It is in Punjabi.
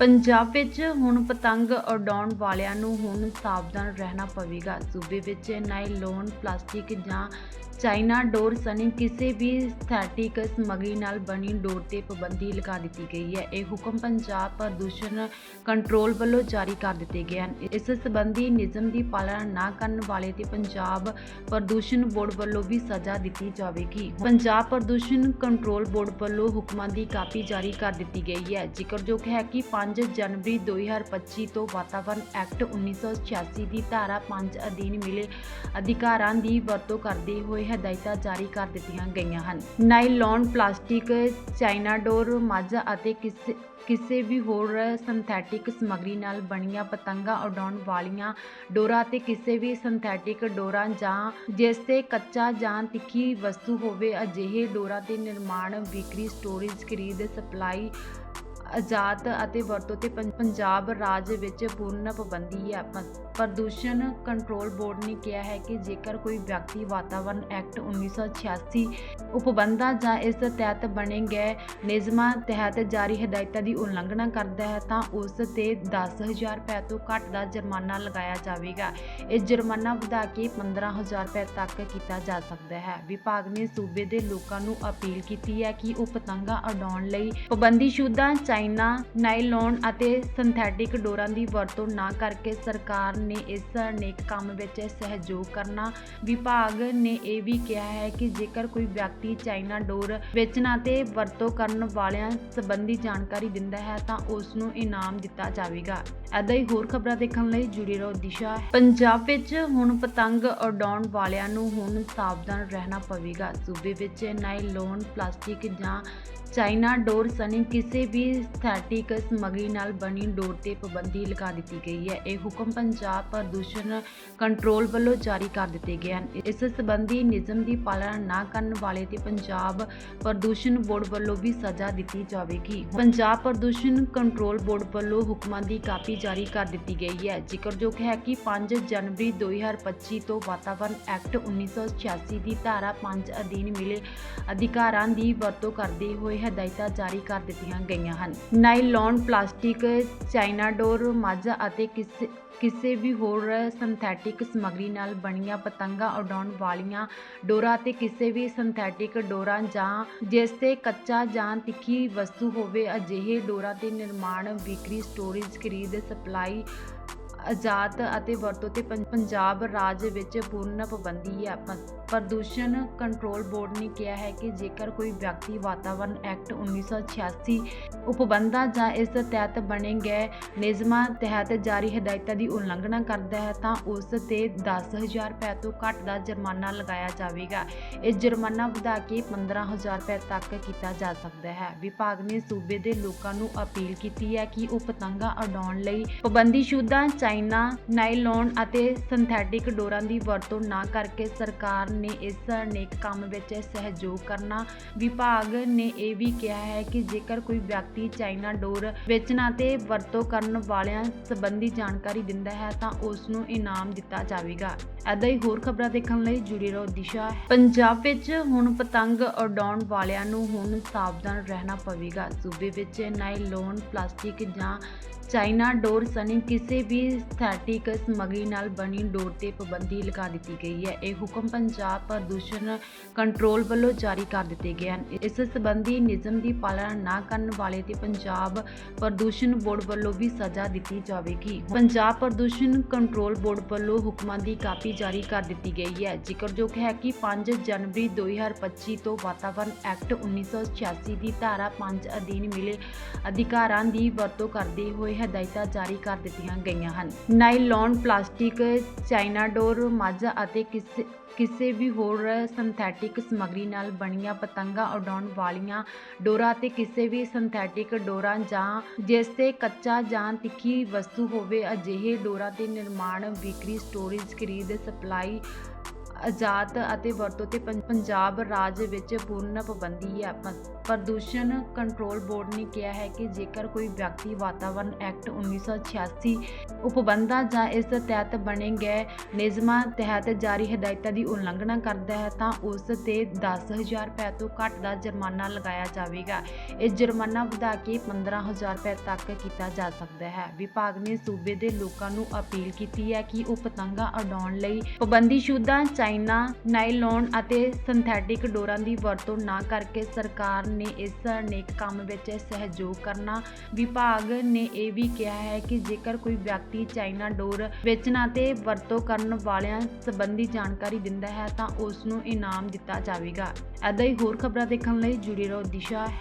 ਪੰਜਾਬ ਵਿੱਚ ਹੁਣ ਪਤੰਗ ਉਡਾਉਣ ਵਾਲਿਆਂ ਨੂੰ ਹੁਣ ਸਾਵਧਾਨ ਰਹਿਣਾ ਪਵੇਗਾ। ਸੂਬੇ ਵਿੱਚ ਨਾਈਲੋਨ ਪਲਾਸਟਿਕ ਜਾਂ ਚਾਈਨਾ ਡੋਰ ਸਣੀ ਕਿਸੇ ਵੀ ਸਥੈਟਿਕ ਸਮੱਗਰੀ ਨਾਲ ਬਣੀ ਡੋਰ ਤੇ ਪਾਬੰਦੀ ਲਗਾ ਦਿੱਤੀ ਗਈ ਹੈ। ਇਹ ਹੁਕਮ ਪੰਜਾਬ ਪ੍ਰਦੂਸ਼ਣ ਕੰਟਰੋਲ ਵੱਲੋਂ ਜਾਰੀ ਕਰ ਦਿੱਤੇ ਗਏ ਹਨ। ਇਸ ਸੰਬੰਧੀ ਨਿਯਮ ਦੀ ਪਾਲਣਾ ਨਾ ਕਰਨ ਵਾਲੇ ਤੇ ਪੰਜਾਬ ਪ੍ਰਦੂਸ਼ਣ ਬੋਰਡ ਵੱਲੋਂ ਵੀ ਸਜ਼ਾ ਦਿੱਤੀ ਜਾਵੇਗੀ। ਪੰਜਾਬ ਪ੍ਰਦੂਸ਼ਣ ਕੰਟਰੋਲ ਬੋਰਡ ਵੱਲੋਂ ਹੁਕਮਾਂ ਦੀ ਕਾਪੀ ਜਾਰੀ ਕਰ ਦਿੱਤੀ ਗਈ ਹੈ। ਜ਼ਿਕਰਯੋਗ ਹੈ ਕਿ 5 ਜਨਵਰੀ 2025 ਤੋਂ ਵਾਤਾਵਰਣ ਐਕਟ 1986 ਦੀ ਧਾਰਾ 5 ਅਧੀਨ ਮਿਲੇ ਅਧਿਕਾਰਾਂ ਦੀ ਵਰਤੋਂ ਕਰਦੇ ਹੋਏ ਹਦਾਇਤਾਂ ਜਾਰੀ ਕਰ ਦਿੱਤੀਆਂ ਗਈਆਂ ਹਨ। ਨਾਈਲੋਨ ਪਲਾਸਟਿਕ ਚਾਈਨਾ ਮਾਝਾ ਅਤੇ ਕਿਸੇ ਕਿਸੇ ਵੀ ਹੋਰ ਸਿੰਥੈਟਿਕ ਸਮੱਗਰੀ ਨਾਲ ਬਣੀਆਂ ਪਤੰਗਾਂ ਉਡਾਉਣ ਵਾਲੀਆਂ ਡੋਰਾਂ ਅਤੇ ਕਿਸੇ ਵੀ ਸਿੰਥੈਟਿਕ ਡੋਰਾਂ ਜਾਂ ਜਿਸ ਤੇ ਕੱਚਾ ਜਾਂ ਤਿੱਖੀ ਵਸਤੂ ਹੋਵੇ, ਅਜਿਹੇ ਡੋਰਾਂ ਦੇ ਨਿਰਮਾਣ, ਵਿਕਰੀ, ਸਟੋਰੇਜ, ਖਰੀਦ, ਸਪਲਾਈ ਆਜ਼ਾਦ ਅਤੇ ਵਰਤੋਂ ਤੇ ਪੰਜਾਬ ਰਾਜ ਵਿੱਚ ਪੂਰਨ ਪਾਬੰਦੀ ਹੈ। ਪ- ਪ੍ਰਦੂਸ਼ਣ ਕੰਟਰੋਲ ਬੋਰਡ ਨੇ ਕਿਹਾ ਹੈ ਕਿ ਜੇਕਰ ਕੋਈ ਵਿਅਕਤੀ ਵਾਤਾਵਰਣ ਐਕਟ 1986 ਉਪਬੰਧਾਂ ਜਾਂ ਇਸ ਤਹਿਤ ਬਣੇ ਗਏ ਨਿਯਮਾਂ ਤਹਿਤ ਜਾਰੀ ਹਦਾਇਤਾਂ ਦੀ ਉਲੰਘਣਾ ਕਰਦਾ ਹੈ, ਤਾਂ ਉਸ ਤੇ 10000 ਰੁਪਏ ਤੋਂ ਘੱਟ ਦਾ ਜੁਰਮਾਨਾ ਲਗਾਇਆ ਜਾਵੇਗਾ। ਇਹ ਜੁਰਮਾਨਾ ਵਧਾ ਕੇ 15000 ਰੁਪਏ ਤੱਕ ਕੀਤਾ ਜਾ ਸਕਦਾ ਹੈ। ਵਿਭਾਗ ਨੇ ਸੂਬੇ ਦੇ ਲੋਕਾਂ ਨੂੰ ਅਪੀਲ ਕੀਤੀ ਹੈ ਕਿ ਉਹ ਪਤੰਗਾਂ ਉਡਾਉਣ ਲਈ ਪਾਬੰਦੀ ਪਾਬੰਦੀਸ਼ੁਦਾ ਚਾਈਨਾ ਨਾਈਲੋਨ ਅਤੇ ਸਿੰਥੈਟਿਕ ਡੋਰਾਂ ਦੀ ਵਰਤੋਂ ਨਾ ਕਰਕੇ ਸਰਕਾਰ ਨੇ ਇਸ ਨੇਕ ਕੰਮ ਵਿੱਚ ਸਹਿਯੋਗ ਕਰਨਾ ਵਿਭਾਗ ਨੇ ਇਹ ਵੀ ਕਿਹਾ ਹੈ ਕਿ ਜੇਕਰ ਕੋਈ ਵਿਅਕਤੀ ਚਾਈਨਾ ਡੋਰ ਵੇਚਣਾ ਤੇ ਵਰਤੋਂ ਕਰਨ ਵਾਲਿਆਂ ਸੰਬੰਧੀ ਜਾਣਕਾਰੀ ਦਿੰਦਾ ਹੈ ਤਾਂ ਉਸ ਨੂੰ ਇਨਾਮ ਦਿੱਤਾ ਜਾਵੇਗਾ। ਐਦਾਂ ਹੀ ਹੋਰ ਖਬਰਾਂ ਦੇਖਣ ਲਈ ਜੁੜੇ ਰਹੋ ਦਿਸ਼ਾ। ਪੰਜਾਬ ਵਿੱਚ ਹੁਣ ਪਤੰਗ ਉਡਾਉਣ ਵਾਲਿਆਂ ਨੂੰ ਹੁਣ ਸਾਵਧਾਨ ਰਹਿਣਾ ਪਵੇਗਾ। ਸੂਬੇ ਵਿੱਚ ਨਾਈਲੋਨ, ਪਲਾਸਟਿਕ ਜਾਂ ਚਾਈਨਾ ਡੋਰ ਸਣੇ ਕਿਸੇ ਵੀ ਸਥੈਟਿਕ ਸਮੱਗਰੀ ਨਾਲ ਬਣੀ ਡੋਰ ਤੇ ਪਾਬੰਦੀ ਲਗਾ ਦਿੱਤੀ ਗਈ ਹੈ। ਇਹ ਹੁਕਮ ਪੰਜਾਬ ਪ੍ਰਦੂਸ਼ਣ ਕੰਟਰੋਲ ਵੱਲੋਂ ਜਾਰੀ ਕਰ ਦਿੱਤੇ ਗਏ ਹਨ। ਇਸ ਸੰਬੰਧੀ ਨਿਯਮ ਦੀ ਪਾਲਣਾ ਨਾ ਕਰਨ ਵਾਲੇ ਤੇ ਪੰਜਾਬ ਪ੍ਰਦੂਸ਼ਣ ਬੋਰਡ ਵੱਲੋਂ ਵੀ ਸਜ਼ਾ ਦਿੱਤੀ ਜਾਵੇਗੀ। ਪੰਜਾਬ ਪ੍ਰਦੂਸ਼ਣ ਕੰਟਰੋਲ ਬੋਰਡ ਵੱਲੋਂ ਹੁਕਮਾਂ ਦੀ ਕਾਪੀ ਜਾਰੀ ਕਰ ਦਿੱਤੀ ਗਈ ਹੈ। ਜ਼ਿਕਰਯੋਗ ਹੈ ਕਿ 5 ਜਨਵਰੀ 2025 ਤੋਂ ਵਾਤਾਵਰਣ ਐਕਟ 1986 ਦੀ ਧਾਰਾ 5 ਅਧੀਨ ਮਿਲੇ ਅਧਿਕਾਰਾਂ ਦੀ ਵਰਤੋਂ ਕਰਦੇ ਹੋਏ ਹਦਾਇਤਾਂ ਜਾਰੀ ਕਰ ਦਿੱਤੀਆਂ ਗਈਆਂ ਹਨ। ਨਾਈਲੋਨ ਪਲਾਸਟਿਕ ਚਾਈਨਾ ਡੋਰ ਮਾਝਾ ਅਤੇ ਕਿਸੇ ਕਿਸੇ ਵੀ ਹੋਰ ਸਿੰਥੈਟਿਕ ਸਮੱਗਰੀ ਨਾਲ ਬਣੀਆਂ ਪਤੰਗਾਂ ਉਡਾਉਣ ਵਾਲੀਆਂ ਡੋਰਾਂ ਤੇ ਕਿਸੇ ਵੀ ਸਿੰਥੈਟਿਕ ਡੋਰਾਂ ਜਾਂ ਜਿਸ ਤੇ ਕੱਚਾ ਜਾਂ ਤਿੱਖੀ ਵਸਤੂ ਹੋਵੇ, ਅਜਿਹੇ ਡੋਰਾਂ ਦੇ ਨਿਰਮਾਣ, ਵਿਕਰੀ, ਸਟੋਰੇਜ, ਖਰੀਦ, ਸਪਲਾਈ ਆਜ਼ਾਦ ਅਤੇ ਵਰਤੋਂ ਤੇ ਪੰਜਾਬ ਰਾਜ ਵਿੱਚ ਪੂਰਨ ਪਾਬੰਦੀ ਹੈ। ਪ- ਪ੍ਰਦੂਸ਼ਣ ਕੰਟਰੋਲ ਬੋਰਡ ਨੇ ਕਿਹਾ ਹੈ ਕਿ ਜੇਕਰ ਕੋਈ ਵਿਅਕਤੀ ਵਾਤਾਵਰਣ ਐਕਟ 1986 ਉਪਬੰਧਾਂ ਜਾਂ ਇਸ ਤਹਿਤ ਬਣੇ ਗਏ ਨਿਯਮਾਂ ਤਹਿਤ ਜਾਰੀ ਹਦਾਇਤਾਂ ਦੀ ਉਲੰਘਣਾ ਕਰਦਾ ਹੈ, ਤਾਂ ਉਸ ਤੇ 10000 ਰੁਪਏ ਤੋਂ ਘੱਟ ਦਾ ਜੁਰਮਾਨਾ ਲਗਾਇਆ ਜਾਵੇਗਾ। ਇਹ ਜੁਰਮਾਨਾ ਵਧਾ ਕੇ 15000 ਰੁਪਏ ਤੱਕ ਕੀਤਾ ਜਾ ਸਕਦਾ ਹੈ। ਵਿਭਾਗ ਨੇ ਸੂਬੇ ਦੇ ਲੋਕਾਂ ਨੂੰ ਅਪੀਲ ਕੀਤੀ ਹੈ ਕਿ ਉਹ ਪਤੰਗਾਂ ਉਡਾਉਣ ਲਈ ਪਾਬੰਦੀਸ਼ੁਦਾ ਚਾਈਨਾ ਨਾਈਲੋਨ ਅਤੇ ਸਿੰਥੈਟਿਕ ਡੋਰਾਂ ਦੀ ਵਰਤੋਂ ਨਾ ਕਰਕੇ ਸਰਕਾਰ ਨੇ ਇਸ ਨੇਕ ਕੰਮ ਵਿੱਚ ਸਹਿਯੋਗ ਕਰਨਾ ਵਿਭਾਗ ਨੇ ਇਹ ਵੀ ਕਿਹਾ ਹੈ ਕਿ ਜੇਕਰ ਕੋਈ ਵਿਅਕਤੀ ਚਾਈਨਾ ਡੋਰ ਵੇਚਣਾ ਤੇ ਵਰਤੋਂ ਕਰਨ ਵਾਲਿਆਂ ਸੰਬੰਧੀ ਜਾਣਕਾਰੀ ਦਿੰਦਾ ਹੈ ਤਾਂ ਉਸ ਨੂੰ ਇਨਾਮ ਦਿੱਤਾ ਜਾਵੇਗਾ। ਐਦਾਂ ਹੀ ਹੋਰ ਖਬਰਾਂ ਦੇਖਣ ਲਈ ਜੁੜੇ ਰਹੋ ਦਿਸ਼ਾ। ਪੰਜਾਬ ਵਿੱਚ ਹੁਣ ਪਤੰਗ ਉਡਾਉਣ ਵਾਲਿਆਂ ਨੂੰ ਹੁਣ ਸਾਵਧਾਨ ਰਹਿਣਾ ਪਵੇਗਾ। ਸੂਬੇ ਵਿੱਚ ਨਾਈਲੋਨ, ਪਲਾਸਟਿਕ ਜਾਂ ਚਾਈਨਾ ਡੋਰ ਸਣੀ ਕਿਸੇ ਵੀ ਸਥੈਟਿਕ ਸਮੱਗਰੀ ਨਾਲ ਬਣੀ ਡੋਰ ਤੇ ਪਾਬੰਦੀ ਲਗਾ ਦਿੱਤੀ ਗਈ ਹੈ। ਇਹ ਹੁਕਮ ਪੰਜਾਬ ਪ੍ਰਦੂਸ਼ਣ ਕੰਟਰੋਲ ਵੱਲੋਂ ਜਾਰੀ ਕਰ ਦਿੱਤੇ ਗਏ ਹਨ। ਇਸ ਸੰਬੰਧੀ ਨਿਯਮ ਦੀ ਪਾਲਣਾ ਨਾ ਕਰਨ ਵਾਲੇ ਤੇ ਪੰਜਾਬ ਪ੍ਰਦੂਸ਼ਣ ਬੋਰਡ ਵੱਲੋਂ ਵੀ ਸਜ਼ਾ ਦਿੱਤੀ ਜਾਵੇਗੀ। ਪੰਜਾਬ ਪ੍ਰਦੂਸ਼ਣ ਕੰਟਰੋਲ ਬੋਰਡ ਵੱਲੋਂ ਹੁਕਮਾਂ ਦੀ ਕਾਪੀ ਜਾਰੀ ਕਰ ਦਿੱਤੀ ਗਈ ਹੈ। ਜ਼ਿਕਰਯੋਗ ਹੈ ਕਿ 5 ਜਨਵਰੀ 2025 ਤੋਂ ਵਾਤਾਵਰਣ ਐਕਟ 1986 ਦੀ ਧਾਰਾ 5 ਅਧੀਨ ਮਿਲੇ ਅਧਿਕਾਰਾਂ ਦੀ ਵਰਤੋਂ ਕਰਦੇ ਹੋਏ ਹਦਾਇਤਾਂ ਜਾਰੀ ਕਰ ਦਿੱਤੀਆਂ ਗਈਆਂ ਹਨ। ਨਾਈਲੋਨ ਪਲਾਸਟਿਕ ਚਾਈਨਾ ਮਾਝਾ ਅਤੇ ਕਿਸੇ ਕਿਸੇ ਵੀ ਹੋਰ ਸਿੰਥੈਟਿਕ ਸਮੱਗਰੀ ਨਾਲ ਬਣੀਆਂ ਪਤੰਗਾਂ ਉਡਾਉਣ ਵਾਲੀਆਂ ਡੋਰਾਂ ਅਤੇ ਕਿਸੇ ਵੀ ਸਿੰਥੈਟਿਕ ਡੋਰਾਂ ਜਾਂ ਜਿਸ ਤੇ ਕੱਚਾ ਜਾਂ ਤਿੱਖੀ ਵਸਤੂ ਹੋਵੇ, ਅਜਿਹੇ ਡੋਰਾਂ ਦੇ ਨਿਰਮਾਣ, ਵਿਕਰੀ, ਸਟੋਰੇਜ, ਖਰੀਦ, ਸਪਲਾਈ ਆਜ਼ਾਦ ਅਤੇ ਵਰਤੋਂ ਤੇ ਪੰਜਾਬ ਰਾਜ ਵਿੱਚ ਪੂਰਨ ਪਾਬੰਦੀ ਹੈ। ਪ੍ਰਦੂਸ਼ਣ ਕੰਟਰੋਲ ਬੋਰਡ ਨੇ ਕਿਹਾ ਹੈ ਕਿ ਜੇਕਰ ਕੋਈ ਵਿਅਕਤੀ ਵਾਤਾਵਰਣ ਐਕਟ 1986 ਉਪਬੰਧਾਂ ਜਾਂ ਇਸ ਤਹਿਤ ਬਣੇ ਗਏ ਨਿਯਮਾਂ ਤਹਿਤ ਜਾਰੀ ਹਦਾਇਤਾਂ ਦੀ ਉਲੰਘਣਾ ਕਰਦਾ ਹੈ, ਤਾਂ ਉਸ ਤੇ 10000 ਰੁਪਏ ਤੋਂ ਘੱਟ ਦਾ ਜੁਰਮਾਨਾ ਲਗਾਇਆ ਜਾਵੇਗਾ। ਇਹ ਜੁਰਮਾਨਾ ਵਧਾ ਕੇ 15000 ਰੁਪਏ ਤੱਕ ਕੀਤਾ ਜਾ ਸਕਦਾ ਹੈ। ਵਿਭਾਗ ਨੇ ਸੂਬੇ ਦੇ ਲੋਕਾਂ ਨੂੰ ਅਪੀਲ ਕੀਤੀ ਹੈ ਕਿ ਉਹ ਪਤੰਗਾਂ ਉਡਾਉਣ ਲਈ ਪਾਬੰਦੀਸ਼ੁਦਾ ਚਾਈਨਾ ਨਾਈਲੋਨ ਅਤੇ ਸਿੰਥੈਟਿਕ ਡੋਰਾਂ ਦੀ ਵਰਤੋਂ ਨਾ ਕਰਕੇ ਸਰਕਾਰ ਨੇ ਇਸ ਨੇਕ ਕੰਮ ਵਿੱਚ ਸਹਿਯੋਗ ਕਰਨਾ ਵਿਭਾਗ ਨੇ ਇਹ ਵੀ ਕਿਹਾ ਹੈ ਕਿ ਜੇਕਰ ਕੋਈ ਵਿਅਕਤੀ ਚਾਈਨਾ ਡੋਰ ਵੇਚਣਾ ਅਤੇ ਵਰਤੋਂ ਕਰਨ ਵਾਲਿਆਂ ਸੰਬੰਧੀ ਜਾਣਕਾਰੀ ਦਿੰਦਾ ਹੈ ਤਾਂ ਉਸ ਨੂੰ ਇਨਾਮ ਦਿੱਤਾ ਜਾਵੇਗਾ। ਐਦਾਂ ਹੀ ਹੋਰ ਖਬਰਾਂ ਦੇਖਣ ਲਈ ਜੁੜੇ ਰਹੋ ਦਿਸ਼ਾ